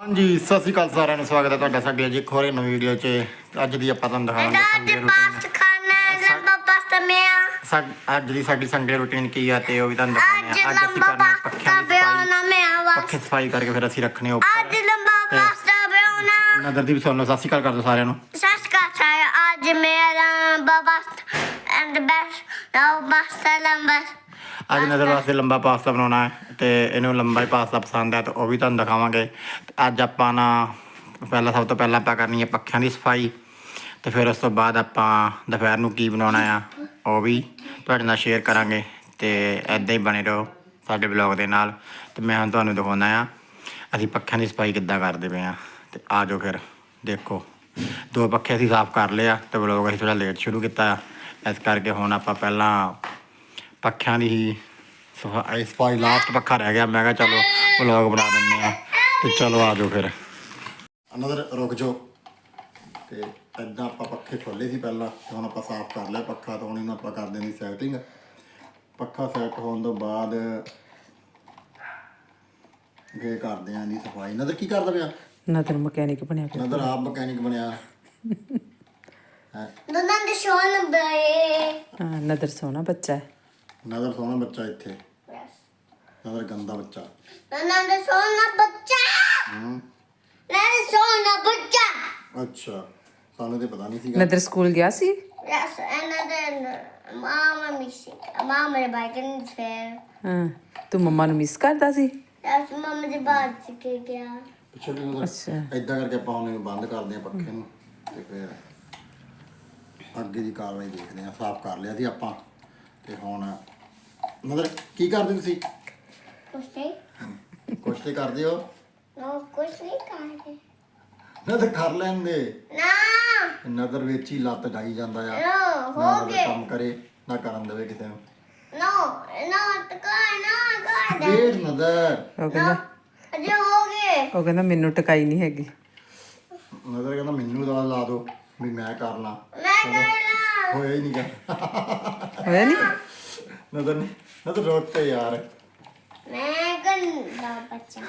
ਹਾਂਜੀ ਸਤਿ ਸ਼੍ਰੀ ਅਕਾਲ ਸਾਰਿਆਂ ਨੂੰ ਸਵਾਗਤ ਹੈ ਤੁਹਾਡਾ ਸਾਡੀ ਅੱਜ ਇੱਕ ਹੋਰ ਨਵੀਂ ਵੀਡੀਓ 'ਚ। ਅੱਜ ਦੀ ਆਪਾਂ ਤੁਹਾਨੂੰ ਦਿਖਾਵਾਂਗੇ ਅੱਜ ਸੰਡੇ ਰੂਟੀਨ ਲੰਬਾ ਅੱਜ ਦੀ ਸਾਡੀ ਸੰਡੇ ਰੂਟੀਨ ਕੀ ਆ ਤੇ ਉਹ ਵੀ ਤੁਹਾਨੂੰ ਦਿਖਾਉਂਦੇ ਅੱਜ ਅੱਜ ਅਸੀਂ ਲੰਬਾ ਕਰਨਾ ਪੱਖਿਆਂ ਦੀ ਸਫ਼ਾਈ। ਪੱਖੇ ਕਰਕੇ ਫਿਰ ਅਸੀਂ ਰੱਖਣੇ ਅੱਜ ਉੱਪਰ ਲੰਬਾ ਪਾਸਤਾ ਬਣਾਉਣਾ ਨਦਰ ਦੀ ਵੀ ਸੁਣ ਸਤਿ ਸ਼੍ਰੀ ਅਕਾਲ ਕਰ ਦਿਓ ਸਾਰਿਆਂ ਨੂੰ। ਸਸਕਾ ਚਾਹ ਅੱਜ ਮੇਰਾ ਲੰਬਾ pasta and best now pasta ਲੰਬਾ ਅੱਜ ਨਦਰ ਵਾਸਤੇ ਲੰਬਾ ਪਾਸਤਾ ਬਣਾਉਣਾ ਹੈ ਤੇ ਇਹਨੂੰ ਲੰਬਾ ਹੀ ਪਾਸਤਾ ਪਸੰਦ ਹੈ ਤਾਂ ਉਹ ਵੀ ਤੁਹਾਨੂੰ ਦਿਖਾਵਾਂਗੇ। ਤੇ ਅੱਜ ਆਪਾਂ ਨਾ ਪਹਿਲਾਂ ਸਭ ਤੋਂ ਪਹਿਲਾਂ ਆਪਾਂ ਕਰਨੀ ਹੈ ਪੱਖਿਆਂ ਦੀ ਸਫ਼ਾਈ ਤੇ ਫਿਰ ਉਸ ਤੋਂ ਬਾਅਦ ਆਪਾਂ ਦੁਪਹਿਰ ਨੂੰ ਕੀ ਬਣਾਉਣਾ ਆ, ਉਹ ਵੀ ਤੁਹਾਡੇ ਨਾਲ ਸ਼ੇਅਰ ਕਰਾਂਗੇ ਤੇ ਐਦਾਂ ਹੀ ਬਣੇ ਰਹੋ ਸਾਡੇ ਬਲੌਗ ਦੇ ਨਾਲ। ਤੇ ਮੈਂ ਹੁਣ ਤੁਹਾਨੂੰ ਦਿਖਾਉਣਾ ਆ, ਅਸੀਂ ਪੱਖਿਆਂ ਦੀ ਸਫ਼ਾਈ ਕਿੱਦਾਂ ਕਰਦੇ ਪਏ ਆ। ਤੇ ਆ ਜਾਓ ਫਿਰ, ਦੇਖੋ, ਦੋ ਪੱਖੇ ਅਸੀਂ ਸਾਫ਼ ਕਰ ਲਿਆ ਤੇ ਬਲੌਗ ਅਸੀਂ ਥੋੜਾ ਲੇਟ ਸ਼ੁਰੂ ਕੀਤਾ ਇਸ ਕਰਕੇ ਹੁਣ ਆਪਾਂ ਪਹਿਲਾਂ ਪੱਖਿਆਂ ਦੀ ਹੀ ਸਫ਼ਾਈ ਸਫ਼ਾਈ ਲਾਸਟ ਪੱਖਾ ਰਹਿ ਗਿਆ। ਮੈਂ ਕਿਹਾ ਚਲੋ ਵਲੌਗ ਬਣਾ ਦਿੰਦੇ ਆ ਤੇ ਚਲੋ ਆ ਜਾਓ ਫਿਰ। ਅਨਦਰ ਰੁਕ ਜਾਓ। ਤੇ ਇਦਾਂ ਆਪਾਂ ਪੱਖੇ ਖੋਲੇ ਸੀ ਪਹਿਲਾਂ ਤੇ ਹੁਣ ਆਪਾਂ ਸਾਫ਼ ਕਰ ਲਿਆ ਪੱਖਾ ਤਾਂ ਹੁਣ ਇਹਨੂੰ ਆਪਾਂ ਕਰ ਦੇਣੀ ਸੈਟਿੰਗ ਪੱਖਾ ਸੈੱਟ ਹੋਣ ਤੋਂ ਬਾਅਦ ਗੇ ਕਰਦੇ ਆਂ ਦੀ ਸਫ਼ਾਈ। ਨਦਰ ਕੀ ਕਰਦਾ ਪਿਆ? ਨਦਰ ਮਕੈਨਿਕ ਬਣਿਆ ਪਿਆ। ਨਦਰ ਆਪ ਮਕੈਨਿਕ ਬਣਿਆ। ਹੈ? ਦੋਨਾਂ ਦੇ ਸ਼ੋਨ ਬਏ ਹਾਂ ਨਦਰ ਸੋਹਣਾ ਬੱਚਾ ਹੈ ਨਦਰ ਸੋਹਣਾ ਬੱਚਾ ਇੱਥੇ। ਨਦਰ ਗੰਦਾ ਬੱਚਾ। ਦੋਨਾਂ ਦੇ ਸੋਨਾ ਬੱਚਾ। ਹੂੰ। ਲੈ ਸੋਨਾ ਬੱਚਾ। ਅੱਛਾ ਸਾਨੂੰ ਤੇ ਪਤਾ ਨਹੀਂ ਸੀਗਾ। ਨਦਰ ਸਕੂਲ ਗਿਆ ਸੀ? Yes, and then mama missing. Mama the bike in fair. ਹਾਂ ਤੂੰ ਮੰਮਾ ਨੂੰ ਮਿਸ ਕਰਦਾ ਸੀ? That's mama the ਬਾਅਦ ਚ ਕੇ ਗਿਆ। ਪਿੱਛੇ ਵੀ ਅੱਛਾ। ਇਦਾਂ ਕਰਕੇ ਆਪਾਂ ਹੁਣ ਇਹਨੂੰ ਬੰਦ ਕਰਦੇ ਆ ਪੱਖੇ ਨੂੰ। ਤੇ ਫਿਰ ਅੱਗੇ ਦੀ ਕਾਰਵਾਈ ਦੇਖਦੇ ਆ ਸਾਫ਼ ਕਰ ਲਿਆ ਸੀ ਆਪਾਂ। ਤੇ ਹੁਣ ਨਦਰ ਕੀ ਕਰਦੇ ਤੁਸੀਂ? ਕੁਛ ਨਹੀਂ। ਕੁਛ ਤੇ ਕਰਦੇ ਹੋ? ਨੋ ਕੁਛ ਨਹੀਂ ਕਰਦੇ। ਨਦਰ ਕਰ ਲੈਂਦੇ। ਨਾ। ਨਦਰ ਵਿੱਚ ਹੀ ਲੱਤ ਡਾਈ ਜਾਂਦਾ ਆ। ਨਾ ਹੋ ਨਦਰ ਗਏ। ਕੰਮ ਕਰੇ ਨਾ ਕਰਨ ਦੇਵੇ ਕਿਸੇ ਨੂੰ ਨੋ ਨੋ ਤਕਾ ਨਾ। ਕਰ ਫੇਰ ਨਦਰ ਉਹ ਨੋ ਕਹਿੰਦਾ ਅਜੇ ਹੋ ਗਏ। ਉਹ ਕਹਿੰਦਾ ਮੈਨੂੰ ਟਿਕਾਈ ਨਹੀਂ ਹੈਗੀ। ਨਦਰ ਕਹਿੰਦਾ ਮੈਨੂੰ ਦਵਾ ਲਾ ਦਿਓ ਵੀ ਮੈਂ ਕਰਨਾ। ਮੈਂ ਕਰਨਾ। ਹੋਇਆ ਹੀ ਨਹੀਂ ਗਾ। ਹੋਇਆ ਨਹੀਂ ਨਦਰ ਨੇ ਨਦਰ ਰੋਤੇ ਯਾਰ। ਮੈਂ ਗੰਦਾ ਬੱਚਾ।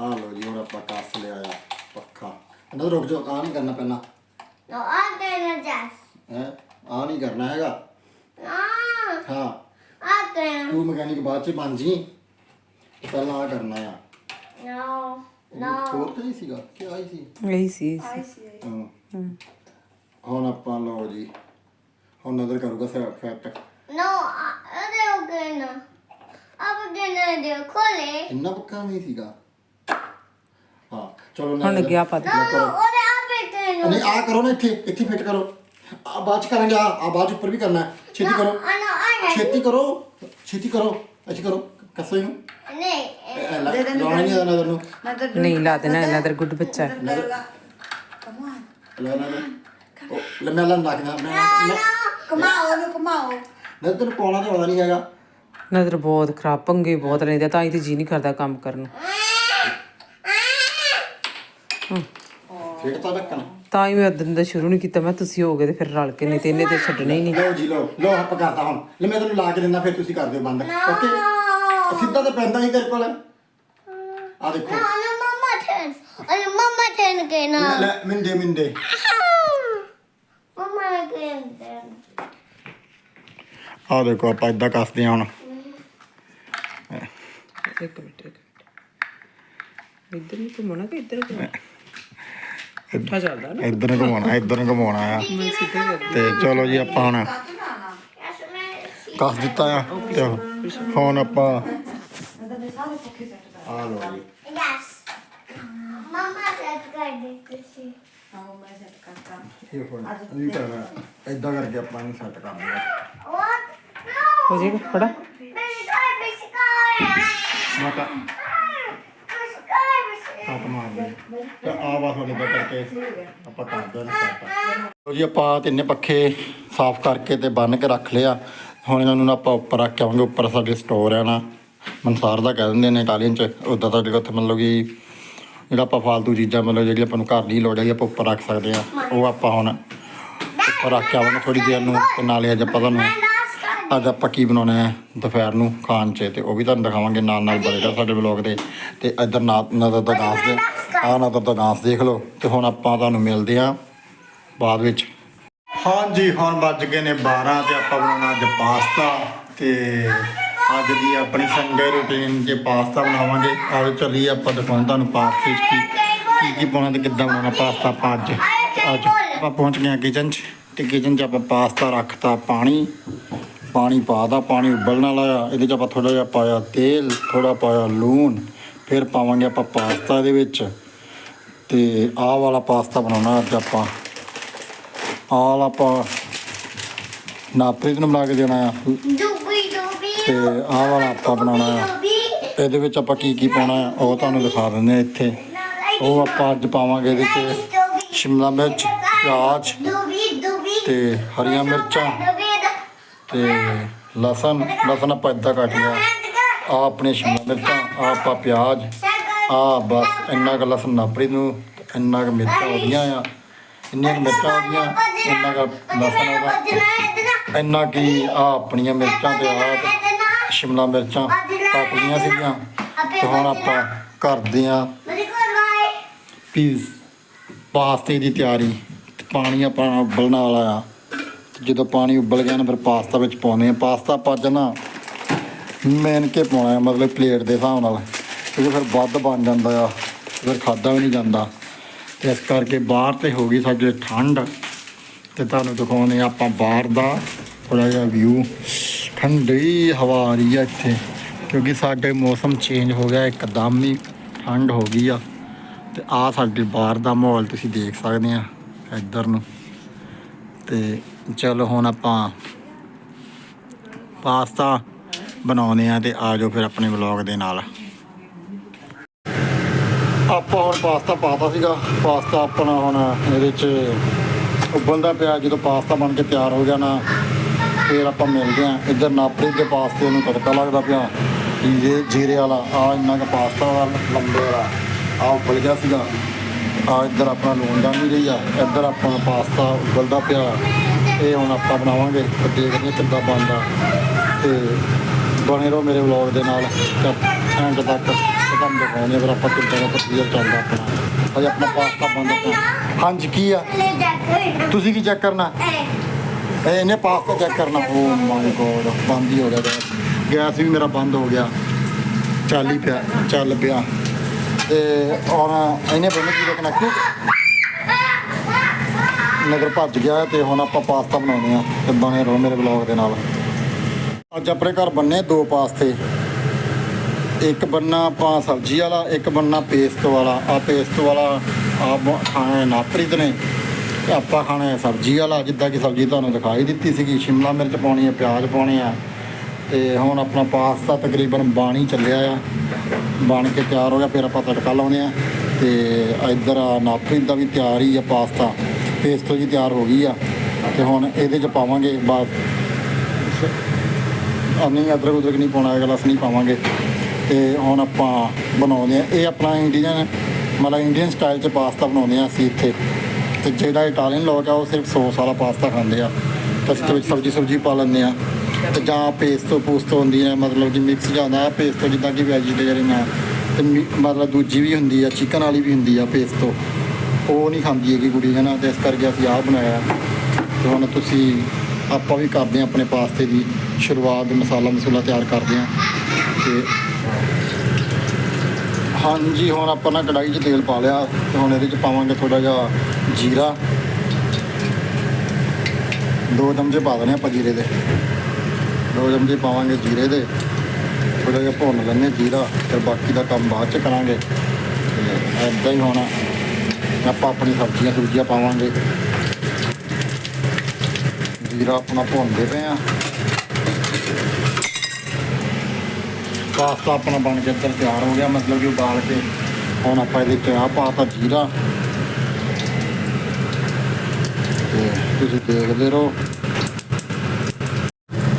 ਆ ਲੋ ਜੀ ਹੁਣ ਆਪਾਂ ਕੱਸ ਲਿਆ ਆ ਪੱਖਾ। ਰੁਕ ਜਾਓ ਨਹੀਂ ਕਰਨਾ ਪੈਣਾ। ਨੋ ਆ ਕਰਨਾ ਜਸ। ਹੈ? ਆ ਨਹੀਂ ਕਰਨਾ ਹੈਗਾ। ਨਾ ਹਾਂ। ਆ ਕਰਨਾ। ਤੂੰ ਮਕੈਨਿਕ ਬਾਅਦ ਚ ਬਣ ਜੀ। ਪਹਿਲਾਂ ਆ ਕਰਨਾ ਆ। ਨੋ ਨੋ ਹੋਰ ਤਾਂ ਹੀ ਸੀਗਾ ਕੀ ਆਈ ਸੀ? ਇਹੀ ਸੀ ਹਾਂ। ਹੁਣ ਆਪਾਂ ਲਓ ਜੀ। ਹੁਣ ਨਜ਼ਰ ਕਰੂਗਾ ਫੈਕਟ ਨੋ ਅਰੇ ਹੋ ਗਏ ਨਾ ਅਬ ਗਨਾ ਦੇ ਖੋਲੇ ਇੰਨਾ ਪੱਕਾ ਨਹੀਂ ਸੀਗਾ ਹਾਂ ਚਲੋ ਹੁਣ ਨਜ਼ਰ- ਗਿਆ ਪਤਾ ਨੋ ਉਹਦੇ ਆਪੇ ਕਰਨਾ ਨਹੀਂ ਆ ਕਰੋ ਨਾ ਇੱਥੇ ਇੱਥੇ ਫਿੱਟ ਕਰੋ ਆ ਬਾਅਦ ਚ ਕਰਾਂਗੇ ਆ ਆ ਬਾਅਦ 'ਚ ਉੱਪਰ ਵੀ ਕਰਨਾ ਹੈ। ਛੇਤੀ ਕਰੋ ਅਨੋ ਆ ਛੇਤੀ ਕਰੋ ਛੇਤੀ ਕਰੋ ਅੱਛੀ ਕਰੋ ਕੱਸੋ ਇਹਨੂੰ ਨਹੀਂ ਇਹ ਲੈ ਲਾਉਣਾ ਨਹੀਂ ਆਦਾ ਨਜ਼ਰ ਨੂੰ ਨਹੀਂ ਲਾ ਦੇਣਾ ਨਦਰ ਗੁੱਡ ਬੱਚਾ ਹੈ ਨਜ਼ਰ ਲੈ ਲੈ ਲੈ ਉਹ ਲੈ ਮੈਂ ਲਾਂ ਲੱਗਣਾ ਮੈਂ ਕਮਾਓ ਉਹਨੂੰ ਕਮਾਓ ਨਜ਼ਰ ਤੈਨੂੰ ਪਾਉਣਾ ਤਾਂ ਆਉਂਦਾ ਨਹੀਂ ਹੈਗਾ ਨਦਰ ਬਹੁਤ ਖਰਾਬ ਪੰਗੇ ਬਹੁਤ ਲੈਂਦਾ ਤਾਂ ਹੀ ਤੇ ਜੀ ਨਹੀਂ ਕਰਦਾ ਕੰਮ ਕਰਨ ਨੂੰ। ਤਾਂ ਢੱਕਣ ਤਾਂ ਹੀ ਮੈਂ ਉਦੋਂ ਦਾ ਸ਼ੁਰੂ ਨਹੀਂ ਕੀਤਾ ਮੈਂ ਤੁਸੀਂ ਹੋ ਗਏ ਤੇ ਫਿਰ ਰਲ ਕੇ ਨਹੀਂ ਤੇ ਇਹਨੇ ਤੇ ਛੱਡਣਾ ਹੀ ਨਹੀਂ। ਲਓ ਜੀ ਲਓ ਲਓ ਹੱਪ ਕਰਤਾ ਹੁਣ। ਲੈ ਮੈਂ ਤੈਨੂੰ ਲਾ ਕੇ ਦਿੰਦਾ ਫਿਰ ਤੁਸੀਂ ਕਰ ਦਿਓ ਬੰਦ। ਓਕੇ? ਸਿੱਧਾ ਤਾਂ ਪੈਂਦਾ ਹੀ ਤੇਰੇ ਕੋਲ। ਆ ਦੇਖੋ। ਮਮਾ ਟੈਨ ਅਨੋ ਮਮਾ ਟੈਨ ਕੇ ਨਾ। ਲੈ, ਲੈ ਮਿੰਦੇ ਮਿੰਦੇ ਮਮਾ ਕੇ ਆ ਦੇਖੋ ਆਪਾਂ ਇਦਾਂ ਕੱਸਦੇ ਆ ਹੁਣ। ਇੱਕ ਮਿੰਟ ਇੱਕ ਮਿੰਟ ਇੱਧਰ ਨਹੀਂ ਘੁੰਮਣਾ ਕਿ ਇੱਧਰ ਘੁੰਮਣਾ ਪੁੱਠਾ ਚੱਲਦਾ ਨਾ ਇਧਰ ਨੂੰ ਘੁਮਾਉਣਾ ਇਧਰ ਨੂੰ ਘੁਮਾਉਣਾ ਆ ਤੇ ਚਲੋ ਜੀ ਆਪਾਂ ਹੁਣ ਮੈਂ ਕੱਸ ਦਿੱਤਾ ਆ ਤੇ ਹੁਣ ਆਪਾਂ ਆ ਲਓ ਜੀ ਯਸ ਮਮਾ ਸੈਟ ਕਰ ਦੇ ਤੁਸੀਂ ਆਓ ਮੈਂ ਸੈੱਟ ਕਰਤਾ ਇਹ ਹੁਣ ਇਹ ਕਰਨਾ ਇਦਾਂ ਕਰਕੇ ਆਪਾਂ ਇਹਨੂੰ ਸੈੱਟ ਕਰ ਦਿੰਦੇ ਵਾਟ ਹੋ ਨੋ ਜਾਏਗਾ ਫੜਾ ਮਾਤਾ ਕੱਟ ਮਾਰ ਦੇ ਤੇ ਆ ਬਸ ਹੁਣ ਇਦਾਂ ਕਰਕੇ ਆਪਾਂ ਕਰ ਦਿੰਦੇ ਸੈੱਟ ਲਓ ਜੀ, ਆਪਾਂ ਤਿੰਨੇ ਪੱਖੇ ਸਾਫ਼ ਕਰਕੇ ਤੇ ਬੰਨ ਕੇ ਰੱਖ ਲਿਆ। ਹੁਣ ਇਹਨਾਂ ਨੂੰ ਨਾ ਆਪਾਂ ਉੱਪਰ ਰੱਖ ਕੇ ਆਵਾਂਗੇ। ਉੱਪਰ ਸਾਡੇ ਸਟੋਰ ਹੈ ਨਾ, ਮਨਸਾਰ ਦਾ ਕਹਿ ਦਿੰਦੇ ਨੇ ਇਟਾਲੀਅਨ ਚ। ਉਦਾਂ ਤੁਹਾਡੇ ਕੋਲ ਉੱਥੇ ਮਤਲਬ ਕਿ ਜਿਹੜਾ ਆਪਾਂ ਫਾਲਤੂ ਚੀਜ਼ਾਂ ਮਤਲਬ ਜਿਹੜੀ ਆਪਾਂ ਨੂੰ ਘਰ ਦੀ ਲੋੜ ਹੈਗੀ, ਆਪਾਂ ਉੱਪਰ ਰੱਖ ਸਕਦੇ ਆ ਉਹ ਆਪਾਂ ਹੁਣ ਉੱਪਰ ਰੱਖ ਕੇ ਆਵਾਂਗੇ ਥੋੜੀ ਦੇਰ ਨੂੰ ਤੇ ਨਾਲੇ ਅੱਜ ਆਪਾਂ ਤੁਹਾਨੂੰ ਅੱਜ ਆਪਾਂ ਕੀ ਬਣਾਉਣਾ ਹੈ? ਦੁਪਹਿਰ ਨੂੰ ਖਾਣ 'ਚ ਤੇ ਉਹ ਵੀ ਤੁਹਾਨੂੰ ਦਿਖਾਵਾਂਗੇ ਨਾਲ ਨਾਲ ਬਣੇਗਾ ਸਾਡੇ ਵਲੌਗ ਦੇ। ਤੇ ਇੱਧਰ ਨਾ ਨਦਰ ਦਾ ਗਾਂਸ ਦੇ ਆਹ ਨਦਰ ਦਾ ਗਾਂਸ ਦੇਖ ਲਓ। ਤੇ ਹੁਣ ਆਪਾਂ ਤੁਹਾਨੂੰ ਮਿਲਦੇ ਹਾਂ ਬਾਅਦ ਵਿੱਚ। ਹਾਂਜੀ, ਹੁਣ ਵੱਜ ਗਏ ਨੇ 12 ਤੇ ਆਪਾਂ ਬਣਾਉਣਾ ਅੱਜ ਪਾਸਤਾ। ਤੇ ਅੱਜ ਦੀ ਆਪਣੀ ਸੰਡੇ ਰੂਟੀਨ 'ਚ ਪਾਸਤਾ ਬਣਾਵਾਂਗੇ ਆਓ ਚੱਲੀਏ ਆਪਾਂ ਦਿਖਾਉਣ ਤੁਹਾਨੂੰ ਪਾਸਤੇ 'ਚ ਕੀ ਕੀ ਕੀ ਪਾਉਣਾ ਤੇ ਕਿੱਦਾਂ ਬਣਾਉਣਾ ਪਾਸਤਾ ਆਪਾਂ ਅੱਜ। ਤੇ ਅੱਜ ਆਪਾਂ ਪਹੁੰਚ ਗਏ ਕਿਚਨ 'ਚ। ਤੇ ਕਿਚਨ 'ਚ ਆਪਾਂ ਪਾਸਤਾ ਰੱਖਤਾ, ਪਾਣੀ। ਪਾਣੀ ਪਾਦਾ ਪਾਣੀ ਉਬਲਣ ਵਾਲਾ ਆ। ਇਹਦੇ 'ਚ ਆਪਾਂ ਥੋੜਾ ਜਿਹਾ ਪਾਇਆ ਤੇਲ ਥੋੜਾ ਪਾਇਆ ਲੂਣ ਫਿਰ ਪਾਵਾਂਗੇ ਆਪਾਂ ਪਾਸਤਾ ਇਹਦੇ ਵਿੱਚ। ਤੇ ਆਹ ਵਾਲਾ ਪਾਸਤਾ ਬਣਾਉਣਾ ਅੱਜ ਆਪਾਂ। ਆਹ ਵਾਲਾ ਆਪਾਂ ਨਾਪਰੀਤ ਨੂੰ ਬਣਾ ਕੇ ਦੇਣਾ ਆ। ਤੇ ਆਹ ਵਾਲਾ ਆਪਾਂ ਬਣਾਉਣਾ ਆ। ਇਹਦੇ ਵਿੱਚ ਆਪਾਂ ਕੀ ਕੀ ਪਾਉਣਾ ਆ ਉਹ ਤੁਹਾਨੂੰ ਦਿਖਾ ਦਿੰਦੇ ਆ ਇੱਥੇ। ਉਹ ਆਪਾਂ ਅੱਜ ਪਾਵਾਂਗੇ ਇਹਦੇ 'ਚ ਸ਼ਿਮਲਾ ਮਿਰਚ ਪਿਆਜ਼ ਤੇ ਹਰੀਆਂ ਮਿਰਚਾਂ। ਤੇ ਲਸਣ ਲਸਣ ਆਪਾਂ ਇੱਦਾਂ ਕੱਟ ਲਿਆ ਆ ਆਪਣੇ ਸ਼ਿਮਲਾ ਮਿਰਚਾਂ ਆ ਆਪਾਂ ਪਿਆਜ਼ ਆ ਬਸ ਇੰਨਾ ਕੁ ਲਸਣ ਨਾਪਰੀ ਨੂੰ, ਇੰਨਾ ਕੁ ਮਿਰਚਾਂ ਉਹਦੀਆਂ ਆ। ਇੰਨੀਆਂ ਕੁ ਮਿਰਚਾਂ ਉਹਦੀਆਂ ਇੰਨਾ ਕੁ ਲਸਣ ਉਹਦਾ ਇੰਨਾ ਕੀ ਆ ਆਪਣੀਆਂ ਮਿਰਚਾਂ ਤੇ ਆ ਸ਼ਿਮਲਾ ਮਿਰਚਾਂ ਕੱਟ ਲਈਆਂ ਸੀਗੀਆਂ। ਤੇ ਹੁਣ ਆਪਾਂ ਕਰਦੇ ਆ ਮੇਰੇ ਪੀਸ ਪਾਸਤੇ ਦੀ ਤਿਆਰੀ। ਤੇ ਪਾਣੀ ਆਪਾਂ ਉਬਲਣ ਵਾਲਾ ਆ। ਜਦੋਂ ਪਾਣੀ ਉਬਲ ਗਿਆ ਨਾ ਫਿਰ ਪਾਸਤਾ ਵਿੱਚ ਪਾਉਂਦੇ ਆ ਪਾਸਤਾ ਆਪਾਂ ਅੱਜ ਮੈਨ ਕੇ ਪਾਉਣਾ ਮਤਲਬ ਪਲੇਟ ਦੇ ਹਿਸਾਬ ਨਾਲ। ਕਿਉਂਕਿ ਫਿਰ ਵੱਧ ਬਣ ਜਾਂਦਾ ਆ, ਫਿਰ ਖਾਦਾ ਵੀ ਨਹੀਂ ਜਾਂਦਾ। ਤੇ ਇਸ ਕਰਕੇ ਬਾਹਰ ਤੇ ਹੋ ਗਈ ਸਾਡੇ ਠੰਡ। ਤੇ ਤੁਹਾਨੂੰ ਦਿਖਾਉਂਦੇ ਆ ਆਪਾਂ ਬਾਹਰ ਦਾ ਥੋੜਾ ਜਿਹਾ ਵਿਊ ਠੰਡੀ ਹਵਾ ਆ ਰਹੀ ਆ ਇੱਥੇ, ਕਿਉਂਕਿ ਸਾਡੇ ਮੌਸਮ ਚੇਂਜ ਹੋ ਗਿਆ, ਇੱਕਦਮ ਹੀ ਠੰਡ ਹੋ ਗਈ ਆ। ਤੇ ਆ ਸਾਡੇ ਬਾਹਰ ਦਾ ਮਾਹੌਲ ਤੁਸੀਂ ਦੇਖ ਸਕਦੇ ਆ, ਇੱਧਰ ਨੂੰ। ਤੇ ਚਲੋ ਹੁਣ ਆਪਾਂ ਪਾਸਤਾ ਬਣਾਉਂਦੇ ਆ ਤੇ ਆ ਜਾਓ ਫਿਰ ਆਪਣੇ ਵਲੌਗ ਦੇ ਨਾਲ। ਆਪਾਂ ਹੁਣ ਪਾਸਤਾ ਪਾਤਾ ਸੀਗਾ। ਪਾਸਤਾ ਆਪਣਾ ਹੁਣ ਇਹਦੇ ਚ ਉਬਲਦਾ ਪਿਆ। ਜਦੋਂ ਪਾਸਤਾ ਬਣ ਕੇ ਤਿਆਰ ਹੋ ਗਿਆ ਨਾ, ਫਿਰ ਆਪਾਂ ਮਿਲਦੇ ਆ ਇੱਧਰ ਨਾਪਰੀ ਦੇ ਪਾਸਤੇ ਨੂੰ ਤੜਕਾ ਲੱਗਦਾ ਪਿਆ। ਜੀਰੇ ਜੀਰੇ ਵਾਲਾ, ਆ ਇੰਨਾ ਕੁ ਪਾਸਤਾ ਵਾਲਾ ਲੰਬੇ ਵਾਲਾ। ਆ ਉਬਲ ਗਿਆ ਸੀਗਾ। ਆ ਇੱਧਰ ਆਪਣਾ ਲੂਣ ਦਾ ਵੀ ਰਹੀ ਆ। ਇੱਧਰ ਆਪਣਾ ਪਾਸਤਾ ਉਬਲਦਾ ਪਿਆ। ਇਹ ਹੁਣ ਆਪਾਂ ਬਣਾਵਾਂਗੇ ਤੇ ਦੇਖਦੇ ਕਿੱਦਾਂ ਬਣਦਾ। ਤੇ ਬਣੇ ਰਹੋ ਮੇਰੇ ਵਲੌਗ ਦੇ ਨਾਲ। ਐਂਡ ਤੱਕ ਤੁਹਾਨੂੰ ਦਿਖਾਉਂਦੇ ਫਿਰ ਆਪਾਂ ਕਿੱਦਾਂ ਦਾ ਪ੍ਰੋਸੀਜਰ ਚੱਲਦਾ ਆਪਣਾ। ਅਜੇ ਆਪਣਾ ਪਾਸਤਾ ਬਣਦਾ ਪਿਆ ਹਾਂਜੀ ਕੀ ਆ? ਤੁਸੀਂ ਕੀ ਚੈੱਕ ਕਰਨਾ? ਇਹ। ਇਹ ਇਹਨੇ ਪਾਸਤਾ ਚੈੱਕ ਕਰਨਾ। ਓ ਮਾਈ ਗੋਡ ਬੰਦ ਹੀ ਹੋ ਗਿਆ ਗੈਸ। ਵੀ ਮੇਰਾ ਬੰਦ ਹੋ ਗਿਆ। ਚੱਲ ਹੀ ਪਿਆ ਚੱਲ ਪਿਆ। ਤੇ ਔਰ ਇਹਨੇ ਬੰਦ ਕੀ ਕਨੈਕਟ ਨਗਰ ਭੱਜ ਗਿਆ ਤੇ ਹੁਣ ਆਪਾਂ ਪਾਸਤਾ ਬਣਾਉਂਦੇ ਆ ਤੇ ਬਣੇ ਰਹੋ ਮੇਰੇ ਵਲੌਗ ਦੇ ਨਾਲ। ਅੱਜ ਆਪਣੇ ਘਰ ਬੰਨੇ ਦੋ ਪਾਸਤੇ। ਇੱਕ ਬੰਨਾ ਆਪਾਂ ਸਬਜ਼ੀ ਵਾਲਾ, ਇੱਕ ਬੰਨਾ ਪੇਸਟ ਵਾਲਾ। ਆ ਪੇਸਟ ਵਾਲਾ ਆ ਖਾਣਾ ਹੈ ਨਾਪਰੀਤ ਨੇ। ਤੇ ਆਪਾਂ ਖਾਣਾ ਹੈ ਸਬਜ਼ੀ ਵਾਲਾ, ਜਿੱਦਾਂ ਕਿ ਸਬਜ਼ੀ ਤੁਹਾਨੂੰ ਦਿਖਾਈ ਦਿੱਤੀ ਸੀਗੀ। ਸ਼ਿਮਲਾ ਮਿਰਚ ਪਾਉਣੀ ਹੈ, ਪਿਆਜ਼ ਪਾਉਣੇ ਆ। ਤੇ ਹੁਣ ਆਪਣਾ ਪਾਸਤਾ ਤਕਰੀਬਨ ਬਾਣੀ ਚੱਲਿਆ ਆ। ਬਣ ਕੇ ਤਿਆਰ ਹੋ ਗਿਆ, ਫਿਰ ਆਪਾਂ ਤੜਕਾ ਲਾਉਣੇ ਆ ਤੇ ਇੱਧਰ ਆ ਦਾ ਵੀ ਤਿਆਰ ਹੀ ਆ ਪਾਸਤਾ। ਪੇਸਟ ਜੀ ਤਿਆਰ ਹੋ ਗਈ ਆ ਤੇ ਹੁਣ ਇਹਦੇ ਚ ਪਾਵਾਂਗੇ ਬਾਅਦ। ਆ ਅਦਰਕ ਉਦਰਕ ਨਹੀਂ ਪਾਉਣਾ ਹੈਗਾ ਲਸ ਨਹੀਂ ਪਾਵਾਂਗੇ। ਤੇ ਹੁਣ ਆਪਾਂ ਬਣਾਉਂਦੇ ਆ। ਇਹ ਆਪਣਾ ਇੰਡੀਅਨ ਮਤਲਬ ਇੰਡੀਅਨ ਸਟਾਈਲ ਚ ਪਾਸਤਾ ਬਣਾਉਂਦੇ ਆ ਅਸੀਂ ਇੱਥੇ। ਤੇ ਜਿਹੜਾ ਇਟਾਲੀਅਨ ਲੋਕ ਆ, ਉਹ ਸਿਰਫ ਸੌਸ ਵਾਲਾ ਪਾਸਤਾ ਖਾਂਦੇ ਆ। ਤੇ ਅਸੀਂ ਤੇ ਵਿੱਚ ਸਬਜ਼ੀ ਸੁਬਜ਼ੀ ਪਾ ਲੈਂਦੇ ਆ। ਤੇ ਜਾਂ ਪੇਸਟੋ ਪੂਸਟੋ ਹੁੰਦੀ ਹੈ ਮਤਲਬ ਕਿ ਮਿਕਸ ਜਾਂਦਾ ਪੇਸਟੋ ਜਿੱਦਾਂ ਕਿ ਵੈਜੀਟੇਰੀਅਨ ਆ। ਤੇ ਮੀ- ਮਤਲਬ ਦੂਜੀ ਵੀ ਹੁੰਦੀ ਆ ਚਿਕਨ ਵਾਲੀ ਵੀ ਹੁੰਦੀ ਆ ਪੇਸਟੋ ਉਹ ਨਹੀਂ ਖਾਂਦੀ ਹੈਗੀ ਕੁੜੀ ਹੈ ਨਾ ਤੇ ਇਸ ਕਰਕੇ ਅਸੀਂ ਆਹ ਬਣਾਇਆ। ਤੇ ਹੁਣ ਤੁਸੀਂ, ਆਪਾਂ ਵੀ ਕਰਦੇ ਹਾਂ ਆਪਣੇ ਪਾਸਤੇ ਦੀ ਸ਼ੁਰੂਆਤ, ਮਸਾਲਾ ਮਸੂਲਾ ਤਿਆਰ ਕਰਦੇ ਹਾਂ। ਤੇ ਹਾਂਜੀ, ਹੁਣ ਆਪਾਂ ਨਾ ਕੜਾਈ 'ਚ ਤੇਲ ਪਾ ਲਿਆ। ਤੇ ਹੁਣ ਇਹਦੇ 'ਚ ਪਾਵਾਂਗੇ ਥੋੜਾ ਜਿਹਾ ਜੀਰਾ। ਦੋ ਚਮਚੇ ਪਾ ਦੇਣੇ ਆਪਾਂ ਜੀਰੇ ਦੇ। ਦੋ ਚਮਚੇ ਪਾਵਾਂਗੇ ਜੀਰੇ ਦੇ। ਥੋੜਾ ਜਿਹਾ ਭੁੰਨ ਲੈਂਦੇ ਜੀਰਾ। ਫਿਰ ਬਾਕੀ ਦਾ ਕੰਮ ਬਾਅਦ 'ਚ ਕਰਾਂਗੇ। ਤੇ ਐਦਾਂ ਹੀ ਹੋਣਾ। ਆਪਾਂ ਆਪਣੀ ਸਬਜ਼ੀਆਂ ਸੁਬਜ਼ੀਆਂ ਪਾਵਾਂਗੇ। ਜੀਰਾ ਆਪਣਾ ਭੁੰਨਦੇ ਪਏ ਆ। ਪਾਸਤਾ ਆਪਣਾ ਬਣ ਕੇ ਇੱਧਰ ਤਿਆਰ ਹੋ ਗਿਆ, ਮਤਲਬ ਕਿ ਉਬਾਲ ਕੇ। ਹੁਣ ਆਪਾਂ ਇਹਦੇ ਚ ਆ ਪਾਤਾ ਜੀਰਾ। ਤੇ ਤੁਸੀਂ ਦੇਖਦੇ ਰਹੋ।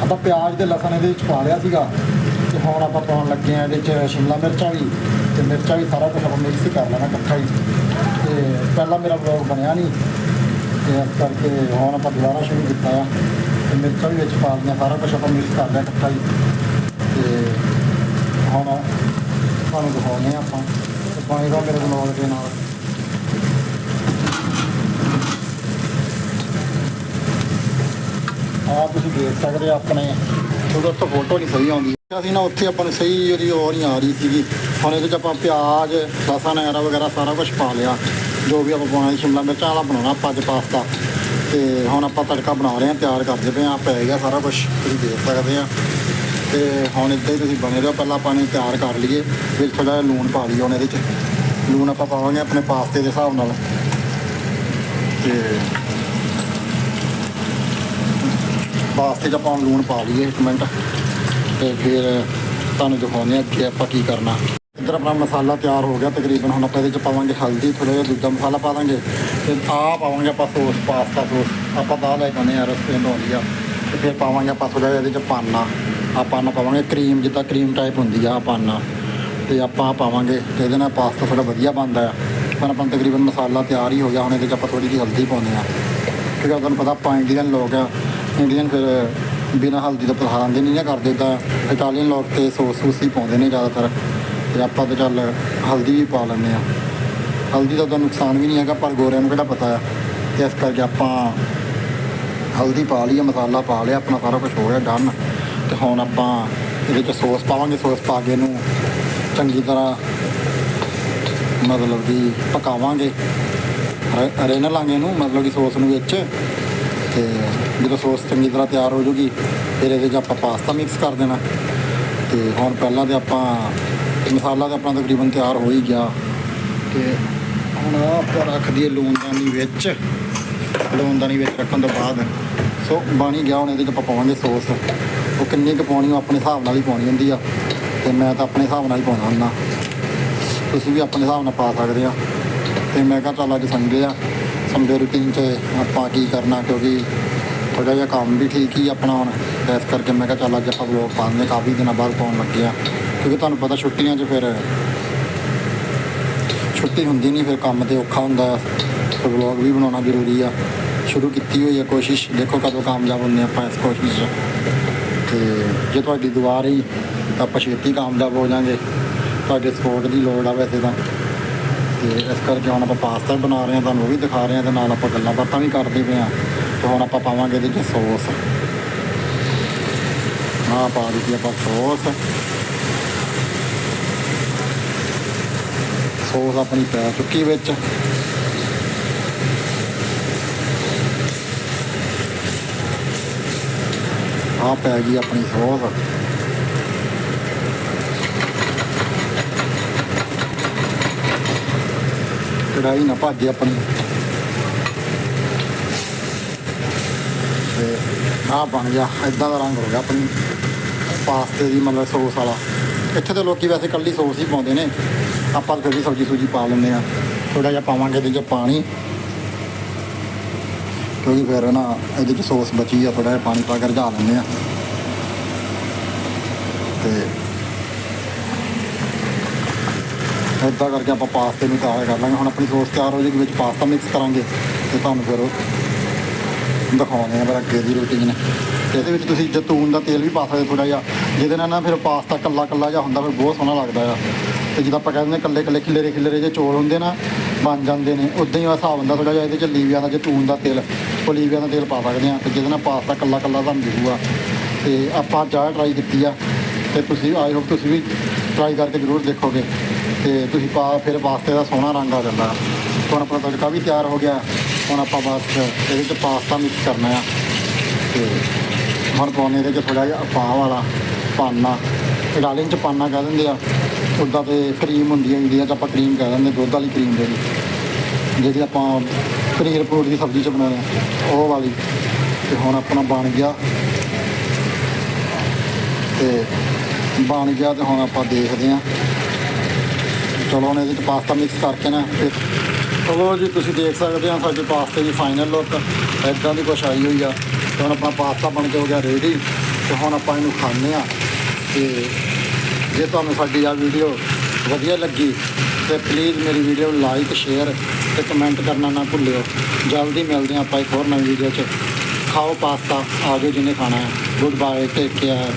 ਆਪਾਂ ਪਿਆਜ਼ ਤੇ ਲਸਣ ਇਹਦੇ ਵਿੱਚ ਪਾ ਲਿਆ ਸੀਗਾ। ਤੇ ਹੁਣ ਆਪਾਂ ਪਾਉਣ ਲੱਗੇ ਆ ਇਹਦੇ ਚ ਸ਼ਿਮਲਾ ਮਿਰਚਾਂ ਵੀ ਤੇ ਮਿਰਚਾਂ ਵੀ ਸਾਰਾ ਕੁਝ ਆਪਾਂ ਮਿਕਸ ਕਰ ਲੈਣਾ ਇਕੱਠਾ ਹੀ। ਪਹਿਲਾਂ ਮੇਰਾ ਵਲੌਗ ਬਣਿਆ ਨਹੀਂ ਤੇ ਇਸ ਕਰਕੇ ਹੁਣ ਆਪਾਂ ਦੁਬਾਰਾ ਸ਼ੁਰੂ ਕੀਤਾ ਆ। ਤੇ ਮਿਰਚਾਂ ਵੀ ਵਿੱਚ ਪਾ ਲਈਆਂ ਸਾਰਾ ਕੁਝ ਆਪਾਂ ਮਿਕਸ ਕਰ ਲਿਆ ਇਕੱਠਾ ਹੀ। ਤੇ ਹੁਣ ਤੁਹਾਨੂੰ ਦਿਖਾਉਂਦੇ ਹਾਂ ਆਪਾਂ। ਤੇ ਪਾਣੀ ਦਾ ਮੇਰੇ ਬਲੌਗ ਦੇ ਨਾਲ। ਆ ਤੁਸੀਂ ਦੇਖ ਸਕਦੇ ਆ ਆਪਣੇ, ਉਹਦਾ ਤੋਂ ਫੋਟੋ ਨਹੀਂ ਸਹੀ ਆਉਂਦੀ। ਅਸੀਂ ਨਾ, ਉੱਥੇ ਆਪਾਂ ਨੂੰ ਸਹੀ ਉਹਦੀ ਉਹ ਨਹੀਂ ਆ ਰਹੀ ਸੀਗੀ। ਹੁਣ ਇਹਦੇ ਚ ਆਪਾਂ ਪਿਆਜ਼, ਲਸਣ, ਐਰਾ ਵਗੈਰਾ ਸਾਰਾ ਕੁਝ ਪਾ ਲਿਆ। ਜੋ ਵੀ ਆਪਾਂ ਪਾਉਣਾ ਸ਼ਿਮਲਾ ਮਿਰਚਾਂ ਵਾਲਾ ਬਣਾਉਣਾ ਆਪਾਂ ਅੱਜ ਪਾਸਤਾ। ਤੇ ਹੁਣ ਆਪਾਂ ਤੜਕਾ ਬਣਾ ਰਹੇ ਹਾਂ, ਤਿਆਰ ਕਰਦੇ ਪਏ ਹਾਂ, ਪੈ ਗਿਆ ਸਾਰਾ ਕੁਝ ਤੁਸੀਂ ਦੇਖ ਸਕਦੇ ਆ ਤੇ ਹੁਣ ਇੱਦਾਂ ਹੀ ਤੁਸੀਂ ਬਣੇ ਰਹੋ, ਪਹਿਲਾਂ ਪਾਣੀ ਤਿਆਰ ਕਰ ਲਈਏ ਵਿੱਚ ਥੋੜ੍ਹਾ ਜਿਹਾ ਲੂਣ ਪਾ ਲਈਏ ਹੁਣ ਇਹਦੇ ਚ। ਲੂਣ ਆਪਾਂ ਪਾਵਾਂਗੇ ਆਪਣੇ ਪਾਸਤੇ ਦੇ ਹਿਸਾਬ ਨਾਲ। ਤੇ ਪਾਸਤੇ 'ਚ ਆਪਾਂ ਲੂਣ ਪਾ ਲਈਏ, ਇੱਕ ਮਿੰਟ। ਤੇ ਫਿਰ ਤੁਹਾਨੂੰ ਦਿਖਾਉਂਦੇ ਹਾਂ ਕਿ ਆਪਾਂ ਕੀ ਕਰਨਾ। ਇੱਧਰ ਆਪਣਾ ਮਸਾਲਾ ਤਿਆਰ ਹੋ ਗਿਆ, ਤਕਰੀਬਨ ਹੁਣ ਆਪਾਂ ਇਹਦੇ 'ਚ ਪਾਵਾਂਗੇ ਹਲਦੀ, ਥੋੜ੍ਹਾ ਜਿਹਾ ਦੂਜਾ ਮਸਾਲਾ ਪਾ ਦਾਂਗੇ। ਤੇ ਆਹ ਪਾਵਾਂਗੇ ਆਪਾਂ ਸੋਸ, ਪਾਸਤਾ ਸੋਸ। ਆਪਾਂ ਦਾਲ ਲੈ ਜਾਂਦੇ ਆ ਰੈਸਟੋਰੈਂਟ ਆਉਂਦੀ ਆ। ਤੇ ਫਿਰ ਪਾਵਾਂਗੇ ਆਪਾਂ ਥੋੜ੍ਹਾ ਜਿਹਾ ਇਹਦੇ 'ਚ ਪਾਨਾ। ਆ ਪਾਨਾ ਪਾਵਾਂਗੇ, ਕਰੀਮ ਜਿੱਦਾਂ ਕਰੀਮ ਟਾਈਪ ਹੁੰਦੀ ਆ, ਆਹ ਪਾਨਾ। ਤੇ ਆਪਾਂ ਆਹ ਪਾਵਾਂਗੇ ਤੇ ਇਹਦੇ ਨਾਲ ਪਾਸਤਾ ਥੋੜਾ ਵਧੀਆ ਬਣਦਾ ਆ। ਪਰ ਆਪਾਂ ਤਕਰੀਬਨ ਮਸਾਲਾ ਤਿਆਰ ਹੀ ਹੋ ਗਿਆ, ਹੁਣ ਇਹਦੇ 'ਚ ਆਪਾਂ ਥੋੜੀ ਜਿਹੀ ਹਲਦੀ ਪਾਉਂਦੇ ਆ ਕਿਉਂਕਿ ਤੁਹਾਨੂੰ ਪਤਾ ਆਪਾਂ ਇੰਡੀਅਨ ਲੋਕ ਆ, ਇੰਡੀਅਨ ਫਿਰ ਬਿਨਾਂ ਹਲਦੀ ਤੋਂ ਪਸੰਦ ਹੀ ਨਹੀਂ ਨਾ ਕਰਦੇ ਤਾਂ ਇਟਾਲੀਅਨ ਲੋਕ ਤੇ ਸੌਸ ਸੂਸ ਹੀ ਪਾਉਂਦੇ ਨੇ ਜ਼ਿਆਦਾਤਰ। ਤੇ ਆਪਾਂ ਤਾਂ ਚੱਲ ਹਲਦੀ ਵੀ ਪਾ ਲੈਂਦੇ ਆ ਹਲਦੀ ਦਾ ਤਾਂ ਨੁਕਸਾਨ ਵੀ ਨਹੀਂ ਹੈਗਾ, ਪਰ ਗੋਰਿਆਂ ਨੂੰ ਕਿਹੜਾ ਪਤਾ ਹੈ? ਤੇ ਇਸ ਕਰਕੇ ਆਪਾਂ ਹਲਦੀ ਪਾ ਲਈ ਆ ਮਸਾਲਾ ਪਾ ਲਿਆ, ਆਪਣਾ ਸਾਰਾ ਕੁਝ ਹੋ ਗਿਆ ਡਨ ਤੇ ਹੁਣ ਆਪਾਂ ਇਹਦੇ 'ਚ ਸੌਸ ਪਾਵਾਂਗੇ, ਸੌਸ ਪਾ ਕੇ ਇਹਨੂੰ ਚੰਗੀ ਤਰ੍ਹਾਂ ਮਤਲਬ ਕਿ ਪਕਾਵਾਂਗੇ। ਰ- ਰਿੰਨ ਲਾਂਗੇ ਇਹਨੂੰ, ਮਤਲਬ ਕਿ ਸੌਸ ਨੂੰ ਵਿੱਚ। ਤੇ ਜਦੋਂ ਸੌਸ ਚੰਗੀ ਤਰ੍ਹਾਂ ਤਿਆਰ ਹੋ ਜੂਗੀ, ਫਿਰ ਇਹਦੇ 'ਚ ਆਪਾਂ ਪਾਸਤਾ ਮਿਕਸ ਕਰ ਦੇਣਾ। ਤੇ ਹੁਣ ਪਹਿਲਾਂ ਤੇ ਆਪਾਂ ਮਸਾਲਾ ਤਾਂ ਆਪਣਾ ਤਕਰੀਬਨ ਤਿਆਰ ਹੋ ਹੀ ਗਿਆ। ਤੇ ਹੁਣ ਆਪਾਂ ਰੱਖ ਦਈਏ ਲੂਣਦਾਨੀ ਵਿੱਚ। ਲੂਣਦਾਨੀ ਵਿੱਚ ਰੱਖਣ ਤੋਂ ਬਾਅਦ ਸੋ ਬਣ ਗਿਆ, ਹੁਣ ਇਹਦੇ 'ਚ ਆਪਾਂ ਪਾਵਾਂਗੇ ਸੌਸ। ਉਹ ਕਿੰਨੀ ਕੁ ਪਾਉਣੀ ਉਹ ਆਪਣੇ ਹਿਸਾਬ ਨਾਲ ਹੀ ਪਾਉਣੀ ਹੁੰਦੀ ਆ। ਤੇ ਮੈਂ ਤਾਂ ਆਪਣੇ ਹਿਸਾਬ ਨਾਲ ਹੀ ਪਾਉਣਾ ਹੁੰਦਾ। ਤੁਸੀਂ ਵੀ ਆਪਣੇ ਹਿਸਾਬ ਨਾਲ ਪਾ ਸਕਦੇ ਆ। ਤੇ ਮੈਂ ਕਿਹਾ ਚੱਲ ਅੱਜ ਸੰਡੇ ਆ। ਸੰਡੇ ਰੂਟੀਨ 'ਚ ਆਪਾਂ ਕੀ ਕਰਨਾ ਕਿਉਂਕਿ ਥੋੜ੍ਹਾ ਜਿਹਾ ਕੰਮ ਵੀ ਠੀਕ ਹੀ ਆਪਣਾ ਹੁਣ ਇਸ ਕਰਕੇ ਮੈਂ ਕਿਹਾ ਚੱਲ ਅੱਜ ਆਪਾਂ ਵਲੋਗ ਪਾਉਂਦੇ ਕਾਫੀ ਦਿਨਾਂ ਬਾਅਦ ਪਾਉਣ ਲੱਗੇ ਆ ਕਿਉਂਕਿ ਤੁਹਾਨੂੰ ਪਤਾ ਛੁੱਟੀਆਂ 'ਚ ਫਿਰ ਛੁੱਟੀ ਹੁੰਦੀ ਨਹੀਂ, ਫਿਰ ਕੰਮ ਤੇ ਔਖਾ ਹੁੰਦਾ। ਆ ਤੇ ਵਲੋਗ ਵੀ ਬਣਾਉਣਾ ਜ਼ਰੂਰੀ ਆ। ਸ਼ੁਰੂ ਕੀਤੀ ਹੋਈ ਹੈ ਕੋਸ਼ਿਸ਼। ਦੇਖੋ ਕਦੋਂ ਕਾਮਯਾਬ ਹੁੰਦੇ ਆਪਾਂ ਇਸ ਕੋਸ਼ਿਸ਼ 'ਚ। ਤੇ ਜੇ ਤੁਹਾਡੀ ਦੁਆ ਰਹੀ ਤਾਂ ਆਪਾਂ ਛੇਤੀ ਕਾਮਯਾਬ ਹੋ ਜਾਾਂਗੇ। ਤੁਹਾਡੇ ਸਪੋਰਟ ਦੀ ਲੋੜ ਆ ਵੈਸੇ ਤਾਂ। ਤੇ ਇਸ ਕਰਕੇ ਹੁਣ ਆਪਾਂ ਪਾਸਤਾ ਬਣਾ ਰਹੇ ਹਾਂ, ਤੁਹਾਨੂੰ ਉਹ ਵੀ ਦਿਖਾ ਰਹੇ ਹਾਂ ਤੇ ਨਾਲ ਆਪਾਂ ਗੱਲਾਂ ਬਾਤਾਂ ਵੀ ਕਰਦੇ ਪਏ ਹਾਂ ਤੇ ਹੁਣ ਆਪਾਂ ਪਾਵਾਂਗੇ ਇਹਦੇ 'ਚ ਸੌਸ। ਆਹ ਪਾ ਦਿੱਤੀ ਆਪਾਂ ਸੌਸ। ਸੌਸ ਆਪਣੀ ਪੈ ਚੁੱਕੀ ਵਿੱਚ। ਆਹ ਪੈ ਗਈ ਆਪਣੀ ਸੌਸ। ਕੜਾਈ ਨਾ, ਭੱਜੇ ਆਪਣੀ। ਤੇ ਆਹ ਬਣ ਗਿਆ ਇਦਾਂ ਦਾ ਰੰਗ ਹੋ ਗਿਆ ਆਪਣੀ ਪਾਸਤੇ ਦੀ, ਮਤਲਬ ਸੌਸ ਵਾਲਾ। ਇੱਥੇ ਤੇ ਲੋਕੀ ਵੈਸੇ ਕੱਲੀ ਸੌਸ ਹੀ ਪਾਉਂਦੇ ਨੇ। ਆਪਾਂ ਤਾਂ ਫਿਰ ਵੀ ਸਬਜ਼ੀ ਸੂਜੀ ਪਾ ਲੈਂਦੇ ਆ ਥੋੜਾ ਜਿਹਾ ਪਾਵਾਂਗੇ ਇਹਦੇ 'ਚ ਪਾਣੀ। ਕਿਉਂਕਿ ਫਿਰ ਨਾ ਇਹਦੇ 'ਚ ਸੌਸ ਬਚੀ ਆ ਥੋੜਾ ਜਿਹਾ ਪਾਣੀ ਪਾ ਕੇ ਰਝਾ ਲੈਂਦੇ ਆ ਤੇ ਇੱਦਾਂ ਕਰਕੇ ਆਪਾਂ ਪਾਸਤੇ ਨੂੰ ਤਿਆਰ ਕਰ ਲਾਂਗੇ। ਹੁਣ ਆਪਣੀ ਸੌਸ ਤਿਆਰ ਹੋ ਜਾਏਗੀ ਵਿੱਚ ਪਾਸਤਾ ਮਿਕਸ ਕਰਾਂਗੇ ਤੇ ਤੁਹਾਨੂੰ ਫਿਰ ਉਹ ਦਿਖਾਉਂਦੇ ਆ ਮੇਰਾ ਅੱਗੇ ਦੀ ਰੂਟੀਨ ਇਹਦੇ ਵਿੱਚ ਤੁਸੀਂ ਜੈਤੂਨ ਦਾ ਤੇਲ ਵੀ ਪਾ ਸਕਦੇ ਥੋੜਾ ਜਿਹਾ, ਜਿਹਦੇ ਨਾਲ ਨਾ ਫਿਰ ਪਾਸਤਾ ਕੱਲਾ ਕੱਲਾ ਜਿਹਾ ਹੁੰਦਾ, ਫਿਰ ਬਹੁਤ ਸੋਹਣਾ ਲੱਗਦਾ ਆ। ਤੇ ਜਿੱਦਾਂ ਆਪਾਂ ਕਹਿੰਦੇ ਨੇ ਕੱਲੇ ਕੱਲੇ ਖਿਲਰੇ ਖਿਲਰੇ ਜੇ ਚੌਲ ਹੁੰਦੇ ਨਾ, ਬਣ ਜਾਂਦੇ ਨੇ। ਉਦਾਂ ਹੀ ਉਹ ਹਿਸਾਬ ਹੁੰਦਾ ਥੋੜਾ ਜਿਹਾ, ਇਹਦੇ ਚ ਲੀਵਿਆਂ ਦਾ ਜੈਤੂਨ ਦਾ ਤੇਲ, ਉਹ ਓਲੀਵਿਆਂ ਦਾ ਤੇਲ ਪਾ ਸਕਦੇ ਆ ਤੇ ਜਿਹਦੇ ਨਾਲ ਪਾਸਤਾ ਕੱਲਾ ਕੱਲਾ ਤੁਹਾਨੂੰ ਦਿਖੂਗਾ ਤੇ ਆਪਾਂ ਚਾਹ ਟਰਾਈ ਕੀਤੀ ਆ। ਤੇ ਤੁਸੀਂ ਆਈ ਹੋਪ ਤੁਸੀਂ ਵੀ ਟਰਾਈ ਕਰਕੇ ਜ਼ਰੂਰ ਦੇਖੋਗੇ। ਤੇ ਤੁਸੀਂ ਪਾ ਫਿਰ ਪਾਸਤੇ ਦਾ ਸੋਹਣਾ ਰੰਗ ਆ ਜਾਂਦਾ। ਹੁਣ ਆਪਣਾ ਤੜਕਾ ਵੀ ਤਿਆਰ ਹੋ ਗਿਆ। ਹੁਣ ਆਪਾਂ ਬਸ ਇਹਦੇ 'ਚ ਪਾਸਤਾ ਮਿਕਸ ਕਰਨਾ ਆ। ਤੇ ਹੁਣ ਪਾਉਣੇ ਇਹਦੇ 'ਚ ਥੋੜਾ ਜਿਹਾ ਪਾ ਵਾਲਾ ਪਾਨਾ। ਇਟਾਲੀਅਨ 'ਚ ਪਾਨਾ ਕਹਿ ਦਿੰਦੇ ਆ। ਉੱਦਾਂ ਤੇ ਕਰੀਮ ਹੁੰਦੀ ਹੈ ਇੰਡੀਆ 'ਚ ਆਪਾਂ ਕਰੀਮ ਕਹਿ ਦਿੰਦੇ, ਦੁੱਧ ਵਾਲੀ ਕਰੀਮ ਜਿਹੜੀ। ਜਿਹੜੀ ਆਪਾਂ ਪਨੀਰ ਪੂਰ ਦੀ ਸਬਜ਼ੀ 'ਚ ਬਣਾਉਂਦੇ ਆ, ਉਹ ਵਾਲੀ। ਤੇ ਹੁਣ ਆਪਣਾ ਬਣ ਗਿਆ। ਤੇ ਬਣ ਗਿਆ ਤੇ ਹੁਣ ਆਪਾਂ ਦੇਖਦੇ ਹਾਂ ਚਲੋ ਹੁਣ ਇਹਦੇ ਚ ਪਾਸਤਾ ਮਿਕਸ ਕਰਕੇ ਨਾ ਫਿਰ ਚਲੋ ਜੀ, ਤੁਸੀਂ ਦੇਖ ਸਕਦੇ ਆ ਸਾਡੇ ਪਾਸਤੇ ਦੀ ਫਾਈਨਲ ਲੁੱਕ ਇਦਾਂ ਦੀ ਕੁਛ ਆਈ ਹੋਈ ਆ। ਤੇ ਹੁਣ ਆਪਣਾ ਪਾਸਤਾ ਬਣ ਕੇ ਹੋ ਗਿਆ ਰੈਡੀ ਤੇ ਹੁਣ ਆਪਾਂ ਇਹਨੂੰ ਖਾਂਦੇ ਆ ਤੇ ਜੇ ਤੁਹਾਨੂੰ ਸਾਡੀ ਆ ਵੀਡੀਓ ਵਧੀਆ ਲੱਗੀ, ਤੇ ਪਲੀਜ਼ ਮੇਰੀ ਵੀਡੀਓ ਨੂੰ ਲਾਈਕ ਸ਼ੇਅਰ ਤੇ ਕਮੈਂਟ ਕਰਨਾ ਨਾ ਭੁੱਲਿਓ। ਜਲਦੀ ਮਿਲਦੇ ਹਾਂ ਆਪਾਂ ਇੱਕ ਹੋਰ ਨਵੀਂ ਵੀਡੀਓ 'ਚ। ਖਾਓ ਪਾਸਤਾ, ਆ ਜਾਓ ਜਿਹਨੇ ਖਾਣਾ ਹੈ। Good bye take care